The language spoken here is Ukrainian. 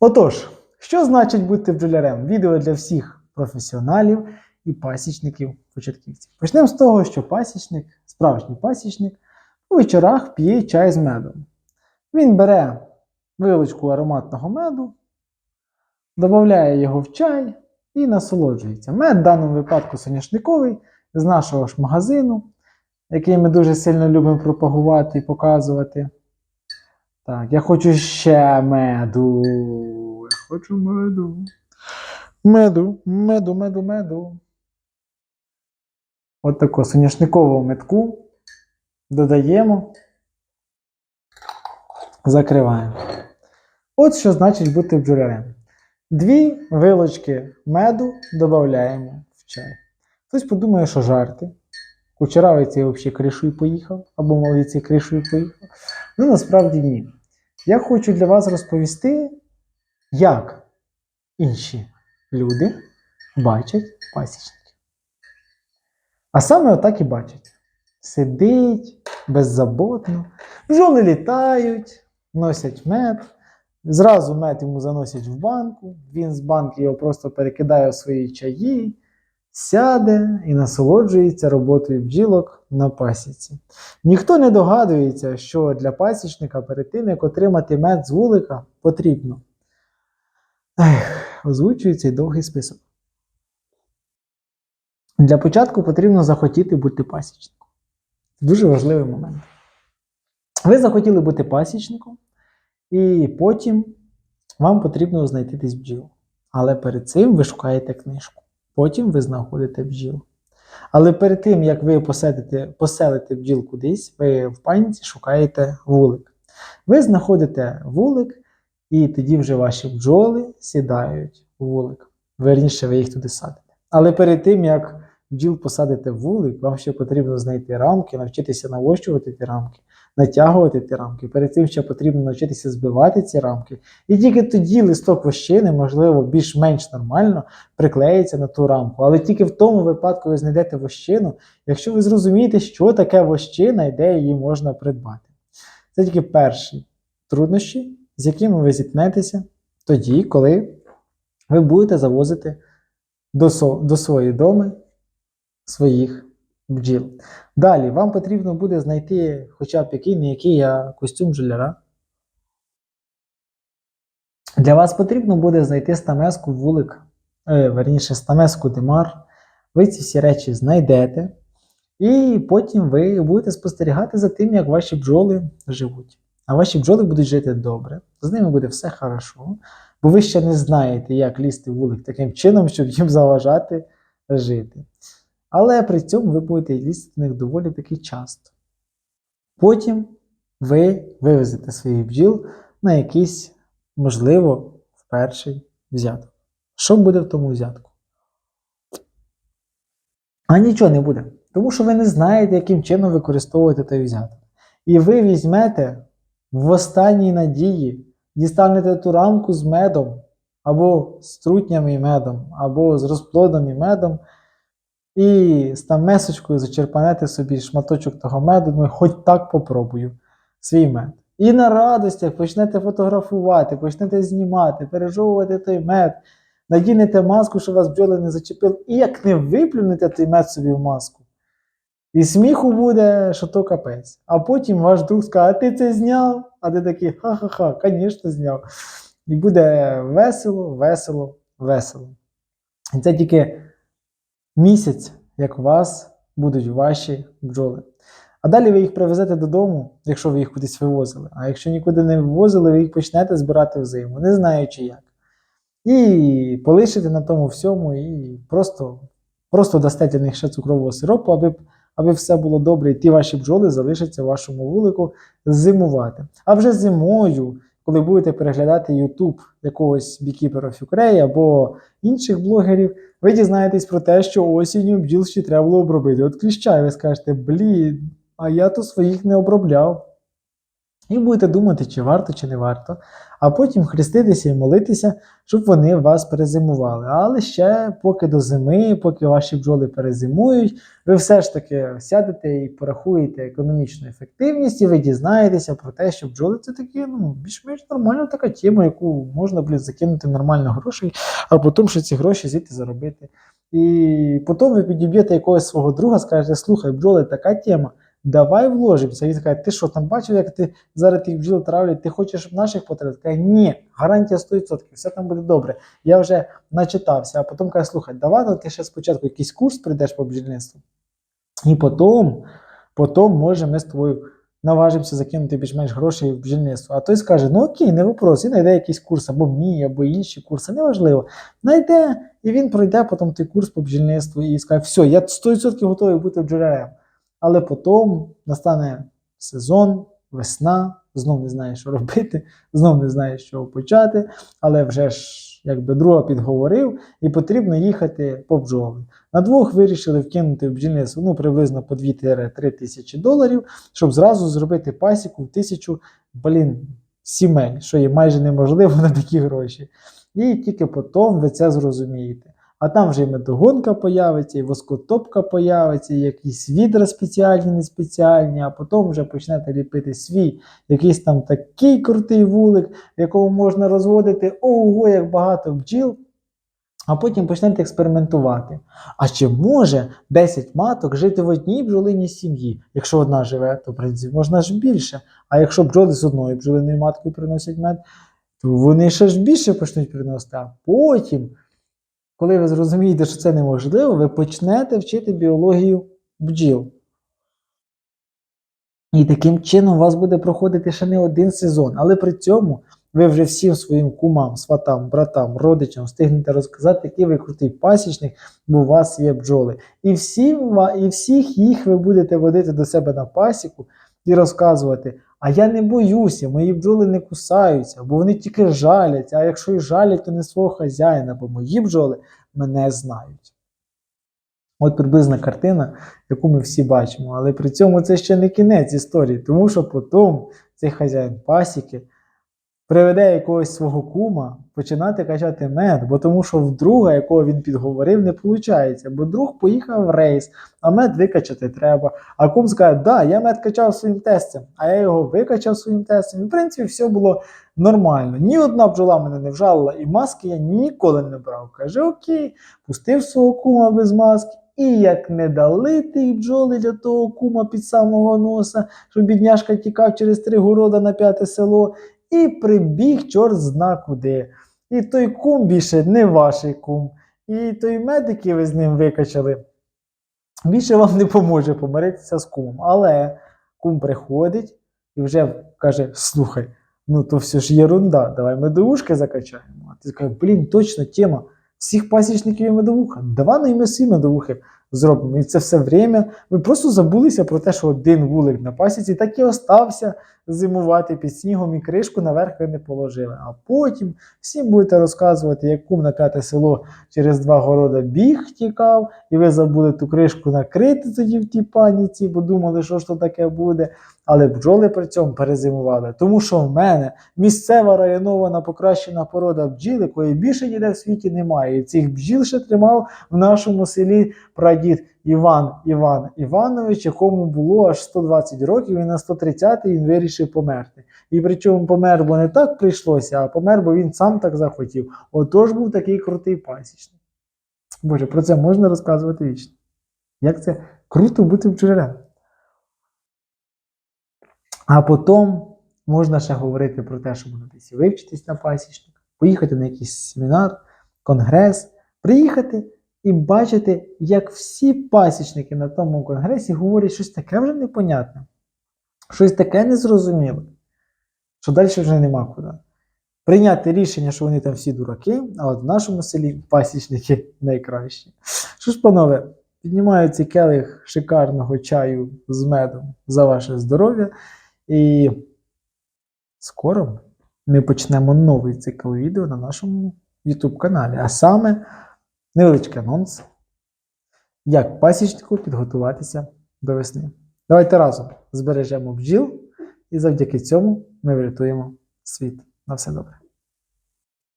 Отож, що значить бути бджолярем? Відео для всіх професіоналів і пасічників-початківців. Почнемо з того, що пасічник, справжній пасічник, у вечорах п'є чай з медом. Він бере вилочку ароматного меду, додає його в чай і насолоджується. Мед в даному випадку соняшниковий з нашого ж магазину, який ми дуже сильно любимо пропагувати і показувати. Так, я хочу ще меду. Я хочу меду. Меду, меду, меду, меду. От таку соняшникову метку додаємо, закриваємо. От що значить бути бджолярем. Дві вилочки меду додаємо в чай. Хтось подумає, що жарти. Кучеравий цей взагалі кришою поїхав, або малий цей кришою поїхав. Ну насправді ні. Я хочу для вас розповісти, як інші люди бачать пасічників. А саме отак і бачать. Сидить беззаботно, бджоли літають, носять мед. Зразу мед йому заносять в банку, він з банки його просто перекидає в свої чаї, сяде і насолоджується роботою бджілок на пасіці. Ніхто не догадується, що для пасічника перед тим, як отримати мед з вулика, потрібно. Ех, озвучую цей довгий список. Для початку потрібно захотіти бути пасічником. Дуже важливий момент. Ви захотіли бути пасічником, і потім вам потрібно знайти десь бджіл. Але перед цим ви шукаєте книжку. Потім ви знаходите бджіл. Але перед тим, як ви поселите, поселите бджіл кудись, ви в паніці шукаєте вулик. Ви знаходите вулик, і тоді вже ваші бджоли сідають у вулик. Верніше, ви їх туди садите. Але перед тим, як бджіл посадите вулик, вам ще потрібно знайти рамки, навчитися навощувати ті рамки, натягувати ті рамки. Перед цим ще потрібно навчитися збивати ці рамки. І тільки тоді листок вощини, можливо, більш-менш нормально приклеїться на ту рамку. Але тільки в тому випадку ви знайдете вощину, якщо ви зрозумієте, що таке вощина і де її можна придбати. Це тільки перші труднощі, з якими ви зіткнетеся тоді, коли ви будете завозити до, со, до своєї доми своїх бджіл. Далі вам потрібно буде знайти хоча б який не який а костюм бджоляра. Для вас потрібно буде знайти стамеску вулик, е, верніше, стамеску димар. Ви ці всі речі знайдете, і потім ви будете спостерігати за тим, як ваші бджоли живуть. А ваші бджоли будуть жити добре, з ними буде все хорошо, бо ви ще не знаєте, як лізти вулик таким чином, щоб їм заважати жити. Але при цьому ви будете лізти в них доволі таки часто. Потім ви вивезете своїх бджіл на якийсь, можливо, перший взяток. Що буде в тому взятку? А нічого не буде. Тому що ви не знаєте, яким чином використовувати той взяток. І ви візьмете в останній надії, дістанете ту рамку з медом, або з трутнями і медом, або з розплодом і медом, і з там месочкою зачерпанете собі шматочок того меду, ну хоч так попробую свій мед. І на радостях почнете фотографувати, почнете знімати, пережовувати той мед, надінете маску, щоб вас бджоли не зачепили, і як не виплюнете той мед собі в маску. І сміху буде, що то капець. А потім ваш друг скаже, а ти це зняв? А ти такий, ха-ха-ха, звісно, зняв. І буде весело, весело, весело. І це тільки місяць, як у вас будуть ваші бджоли. А далі ви їх привезете додому, якщо ви їх кудись вивозили. А якщо нікуди не вивозили, ви їх почнете збирати взиму, не знаючи як. І полишите на тому всьому, і просто просто дасте для них ще цукрового сиропу, аби, аби все було добре, і ті ваші бджоли залишаться в вашому вулику зимувати. А вже зимою, коли будете переглядати YouTube якогось Beekeeper Ukraine або інших блогерів, ви дізнаєтесь про те, що осінню бджіл ще треба було обробити. От кліща, і ви скажете, блін, а я то своїх не обробляв. І будете думати, чи варто, чи не варто, а потім хреститися і молитися, щоб вони вас перезимували. Але ще поки до зими, поки ваші бджоли перезимують, ви все ж таки сядете і порахуєте економічну ефективність, і ви дізнаєтеся про те, що бджоли це такі, ну, більш-менш нормальна така тема, яку можна блін, закинути нормально грошей, а потім ще ці гроші звідти заробити. І потім ви підіб'єте якогось свого друга, скажете, слухай, бджоли, така тема. Давай вложимося. Він каже, ти що там бачив, як ти зараз тих бджіл травлять, ти хочеш наших потрапити? Каже, ні, гарантія 100%, все там буде добре. Я вже начитався, а потім каже, слухай, давай ну, ти ще спочатку якийсь курс прийдеш по бджільництву. І потім, потім, може, ми з тобою наважимося закинути більш-менш грошей в бджільництво. А той скаже, ну окей, не вопрос, він знайде якийсь курс, або мій, або інші курси, неважливо. Найде, і він пройде потім той курс по бджільництву і скаже, все, я 100% готовий бути бджолярем. Але потім настане сезон, весна, знов не знаєш, що робити, знов не знаєш, що почати, але вже ж якби друга підговорив, і потрібно їхати по бджоли. На двох вирішили вкинути в бджільництво ну, приблизно по 2-3 тисячі доларів, щоб зразу зробити пасіку в тисячу блін, сімей, що є майже неможливо на такі гроші. І тільки потім ви це зрозумієте. А там вже і медогонка появиться, і воскотопка появиться, і якісь відра спеціальні, не спеціальні, а потім вже почнете ліпити свій якийсь там такий крутий вулик, в якому можна розводити ого, як багато бджіл. А потім почнете експериментувати. А чи може 10 маток жити в одній бджолиній сім'ї? Якщо одна живе, то в принципі можна ж більше. А якщо бджоли з одною бджолиною маткою приносять мед, то вони ще ж більше почнуть приносити. А потім, коли ви зрозумієте, що це неможливо, ви почнете вчити біологію бджіл. І таким чином у вас буде проходити ще не один сезон, але при цьому ви вже всім своїм кумам, сватам, братам, родичам встигнете розказати, який ви крутий пасічник, бо у вас є бджоли. І, всім, і всіх їх ви будете водити до себе на пасіку і розказувати. А я не боюся, мої бджоли не кусаються, бо вони тільки жалять. А якщо і жалять, то не свого хазяїна, бо мої бджоли мене знають. От приблизна картина, яку ми всі бачимо. Але при цьому це ще не кінець історії, тому що потім цей хазяїн пасіки приведе якогось свого кума починати качати мед, бо тому що в друга, якого він підговорив, не виходить. Бо друг поїхав в рейс, а мед викачати треба. А кум скаже, да, я мед качав своїм тестем, а я його викачав своїм тестем. І в принципі все було нормально. Ні одна бджола мене не вжалила, і маски я ніколи не брав. Каже, окей, пустив свого кума без маски. І як не дали тих бджоли для того кума під самого носа, щоб бідняшка тікав через три города на п'яте село, і прибіг чорт зна куди. І той кум більше не ваш кум. І той мед, який ви з ним викачали, більше вам не поможе помиритися з кумом. Але кум приходить і вже каже: слухай, ну то все ж єрунда, давай медовушки закачаємо. А ти кажеш, блін, точно тема. Всіх пасічників є медовуха. Давай ну і ми медовухи зробимо. І це все время. Ви просто забулися про те, що один вулик на пасіці так і остався зимувати під снігом і кришку наверх ви не положили. А потім всім будете розказувати, як кум на п'яте село через два города біг тікав, і ви забули ту кришку накрити тоді в тій паніці, бо думали, що ж то таке буде. Але бджоли при цьому перезимували. Тому що в мене місцева районована покращена порода бджіл, якої більше ніде в світі немає. І цих бджіл ще тримав в нашому селі прадід Іван Іван Іванович, якому було аж 120 років, і на 130-й він вирішив померти. І причому помер, бо не так прийшлося, а помер, бо він сам так захотів. Отож був такий крутий пасічник. Боже, про це можна розказувати вічно. Як це круто бути бджолярем. А потім можна ще говорити про те, що можна десь вивчитись на пасічника, поїхати на якийсь семінар, конгрес, приїхати і бачити, як всі пасічники на тому конгресі говорять щось таке вже непонятне, щось таке незрозуміле, що далі вже нема куди. Прийняти рішення, що вони там всі дураки, а от в нашому селі пасічники найкращі. Що ж, панове, піднімаю цей келих шикарного чаю з медом за ваше здоров'я. І скоро ми почнемо новий цикл відео на нашому YouTube каналі. А саме невеличкий анонс, як пасічнику підготуватися до весни. Давайте разом збережемо бджіл і завдяки цьому ми врятуємо світ. На все добре.